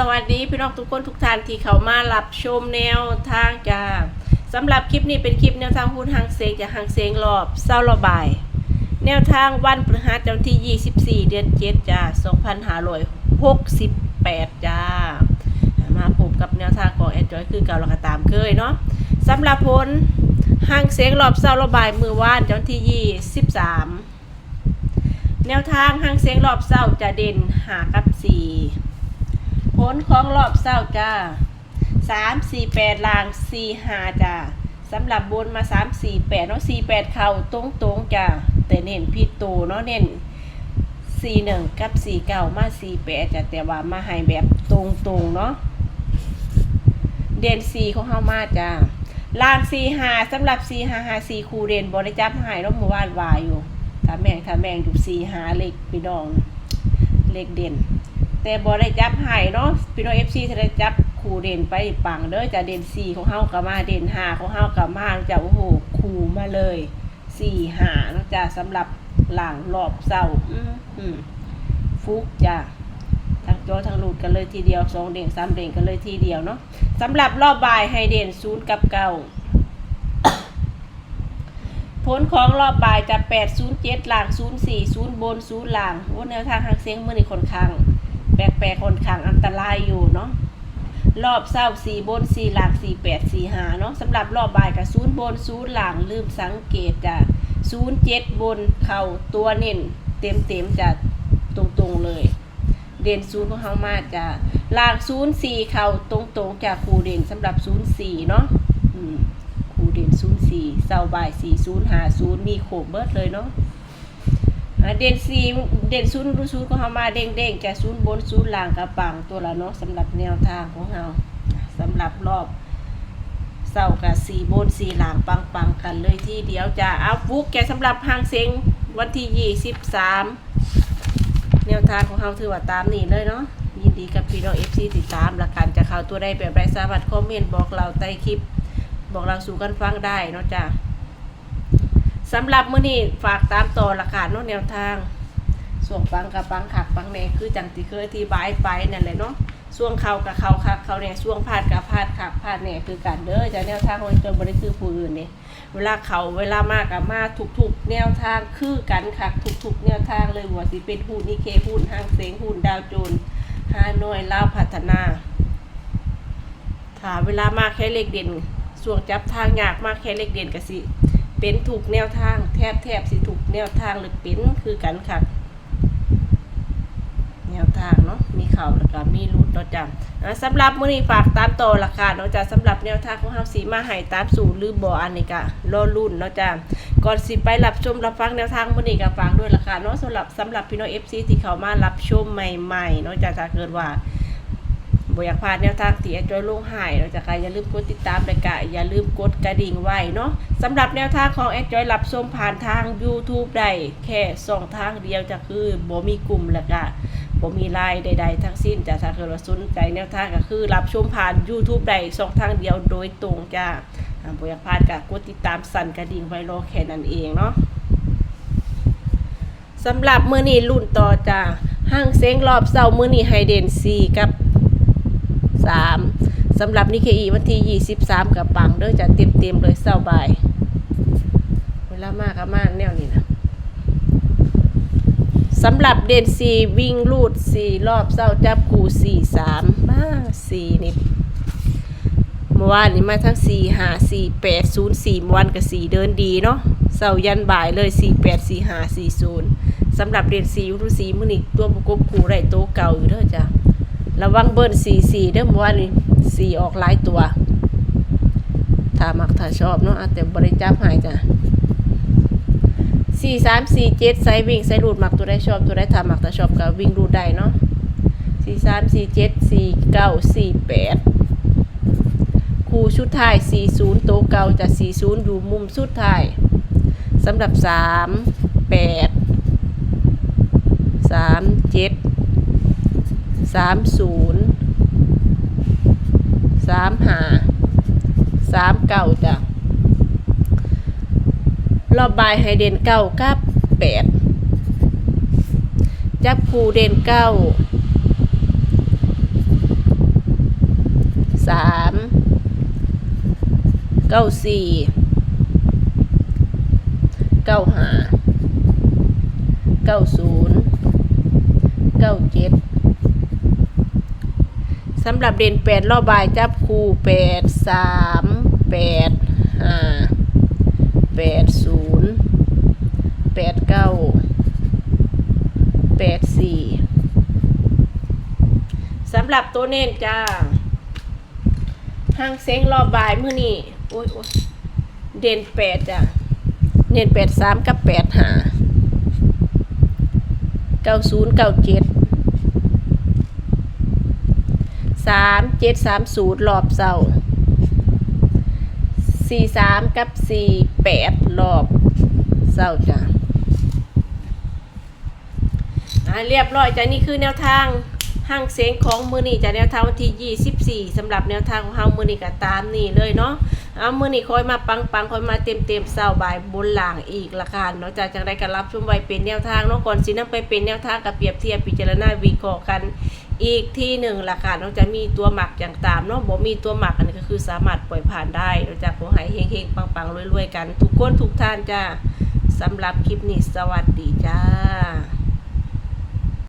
สวัสดีพี่น้องทุกคนทุกท่านที่เข้ามารับชมแนวทางจ้าสำหรับคลิปนี้เป็นคลิปแนวทางหุ้นหางเซงจากหางเซงรอบเศร้าระบาย แนวทางวันพฤหัสวันที่ 24 เดือน7จ้า2568 จ้า มาพบกับแนวทางของแอนจอยคือเก่าเราก็ตามเคยเนาะสำหรับผลหางเซงรอบเศร้าระบายมือว่านวันที่ 23 แนวทางหางเสียงรอบเศร้าจะเด่นหากับสี่ ผลของรอบเศร้าจ้าสามสี่แปดลางสี่หาจ้าสำหรับบนมาสามสี่แปดเนาะสี่แปดเข่าตรงตรงๆจ้าแต่เน้นผิดตัวเนาะเน้นสี่หนึ่งกับสี่เก้ามาสี่แปดจ้ะแต่ว่ามาให้แบบตรงตรงๆเนาะเด่นสี่ของเฮามาจ้าลางสี่หาสำหรับสี่หาหาสี่คูเด่นบริจับหายแล้วหมู่บ้านวายอยู่ถ้าแมงถ้าแม่งดูสีหาเล็กพี่น้องเล็กเด่น แต่บอได้จับไห้เนาะพี่น้องเอฟซีจะได้จับคู่เด่นไปปังเด้อจะเด่นสี่ของเฮากับมาเด่นห้าของเฮากับมาจะโอ้โหคู่มาเลยสี่หานะจ้ะสำหรับหลังรอบเศร้าอืมฟุกจ้ะทั้งโจทั้งหลุดกันเลยทีเดียวสองเด่งสามเด่งกันเลยทีเดียวเนาะสำหรับรอบบ่ายให้เด่นศูนย์กับเก้าผลของรอบบ่ายจะ8 0 7หลัง0 4 0 บน 0 หลังว่าแนวทางทางเสียงมือในคนข้ง แปลกๆค่อนข้างอันตรายอยู่เนาะรอบเศร้า4บน4หลัง4 8 4หาเนาะสำหรับรอบบ่ายกับ0บน0หลังลืมสังเกตจ้ะ0 7บนเข่าตัวเน้นเต็มๆจะตรงๆเลย เด่นศูนย์ของเฮามาจ้ะหลากศูนย์สี่เข่าตรงๆจากครูเด่นสำหรับศูนย์สี่เนาะครูเด่นศูนย์สี่เสาบ่ายสี่ศูนย์หาศูนย์มีโขบเบิดเลยเนาะ เด่นสีเด่นศูนย์รู้ศูนย์ของเขามาเด้งเด้งจะศูนย์บนศูนย์ล่างกระปังตัวละเนาะสำหรับแนวทางของเราสำหรับรอบเสากับสี่บนสี่ล่างปังปังกันเลยที่เดียวจะเอาฟุกแกสำหรับหางเซ็งวันที่ยี่สิบสามแนวทางของเราถือว่าตามนี้เลยเนาะยินดีกับพี่น้องเอฟซีติดตามและการจะเข้าตัวได้แบบไรสามารถคอมเมนต์บอกเราใต้คลิป บอกเราสู่กันฟังได้เนาะจ้ะ สำหรับมื้อนี้ฝากตามต่อราคาเนาะแนวทางส่วงฟังกับฟังขักฟังแน่คือจังที่เคยที่บายไปนั่นแหละเนาะส่วงเขากับเขาคักเขาเนี่ยส่วงพาดกับพาดขักพาดแหน่คือกันเด้อจะแนวทางของจนบริคือผู้อื่นเนี่ยเวลาเขาเวลามากกับมาทุกๆ แนวทางคือกันคักทุกๆ แนวทางเลยว่าสิเป็นหุ้นนิเคหุ้นห้างเสงหุ้นดาวโจนส์ฮานอยลาวพัฒนาถ้าเวลามากแค่เลขเด่นส่วงจับทางยากมากแค่เลขเด่นก็สิ เป็นถูกแนวทาง แทบแทบสิถูกแนวทางหรือเป็นคือกันค่ะแนวทางเนาะมีเข่าแล้วก็มีรูดเนาะจ้ะสำหรับมื้อนี้ฝากตามต่อราคาเนาะจ้ะสำหรับแนวทางของเฮาสีมาให้ตามสูตรหรือบ่อันนี้ก็รอรุ่นเนาะจ้ะก่อนสิไปรับชมรับฟังแนวทางมื้อนี้ก็ฝากด้วยราคาเนาะสำหรับสำหรับพี่น้อง FC ที่เข้ามารับชมใหม่ๆเนาะจ้ะถ้าเกิดว่า บอยากพลาดแนวทางที่แอดจอยลงหายเราจะกอย่าลืมกดติดตามและก็อย่าลืมกดกระดิ่งไว้เนาะสำหรับแนวทางของแอดจอยรับชมผ่านทาง YouTube ได้แค่สองทางเดียวจะคือบ่มีกลุ่มแล้วก็บ่มีไลน์ใด ๆ ทั้งสิ้นจะถ้าเกิดว่าสนใจแนวทางก็คือ รับชมผ่าน YouTube ได้สองทางเดียวโดยตรงจ้าอ่าบ่อยากพลาดก็กดติดตามสั่นกระดิ่งไว้รอแค่นั้นเองเนาะสำหรับมือนี้รุ่นต่อจ้าห้างเซ้งรอบเสาร์มือนี้ไฮเดนซีกับ สามสำหรับนิเคอีวันที่ยี่สิบสามกับปังเด้อจะเต็มเต็มๆเลยเสาร์บ่าย เวลามากกับมากแนวนี้นะสำหรับเดนซีวิ่งลูดสี่รอบเสาร์จับกูสี่สามมาสี่นี่เมื่อวานนี้มาทั้งสี่หาสี่แปดศูนย์สี่วันกับสี่เดินดีเนาะเสาร์ยันบ่ายเลยสี่แปดสี่หาสี่ศูนย์สำหรับเดนซียุทสีมือนี้ตัวประกบกูได้โตเก่าอยู่เด้อจ้ะ ระวังเบิ้ลสี่สี่เด้อมื่อวานนี้สี่ออกหลายตัวถ้ามักถ้าชอบเนาะแต่บริจับหายจ้ะสี่สามสี่เจ็ดไซวิ่งไซรูดมักตัวได้ชอบตัวได้ถ้ามักถ้าชอบก็วิ่งรูดได้เนาะสี่สามสี่เจ็ดสี่เก้าสี่แปดคู่ชุดท้ายสี่ศูนย์โตเก่าจะสี่ศูนย์อยู่มุมสุดท้ายสำหรับสามแปดสามเจ็ด สามศูนย์สามหาสามเก้าจ้ะรอบบายไฮเดนเก้ากับแปดจับคูเดนเก้าสามเก้าสี่เก้าหาเก้าศูนย์เก้าเจ็ด สำหรับเด่นแปดรอบบายจับคู่แปดสามแปดห้าแปดศูนย์แปดเก้าแปดสี่สำหรับตัวเน้นจ้าห้างเซ็งรอบบายมื้อนี้โอ้ยโอ้ยเด่นแปดจ้ะเด่นแปดสามกับแปดห้าเก้าศูนย์เก้าเจ็ด สามเจ็ดสามศูนย์รอบเสาสี่สามกับสี่แปดรอบเสาจ้ะอ่าเรียบร้อยจ้ะนี่คือแนวทางห้างเสียงของมือนี่จะแนวทางวันที่ 24สำหรับแนวทางของเฮามือนี่ก็ตามนี่เลยเนาะเอามือนี่คอยมาปังปังคอยมาเต็มเต็มเศร้าบ่ายบนหลังอีกละกันเนาะจากจังได้ก็รับชมไว้เป็นแนวทางเนาะก่อนสินำไปเป็นแนวทางกับเปรียบเทียบพิจารณาวิเคราะห์กัน อีกที่หนึ่งละค่ะนอกจะมีตัวหมักอย่างตามเนาะบ่มีตัวหมักอันนี้ก็คือสามารถปล่อยผ่านได้เนาะจากขอให้เฮงๆปังๆรวยๆกัน ทุกคนทุกท่านจ้าสำหรับคลิปนี้สวัสดีจ้า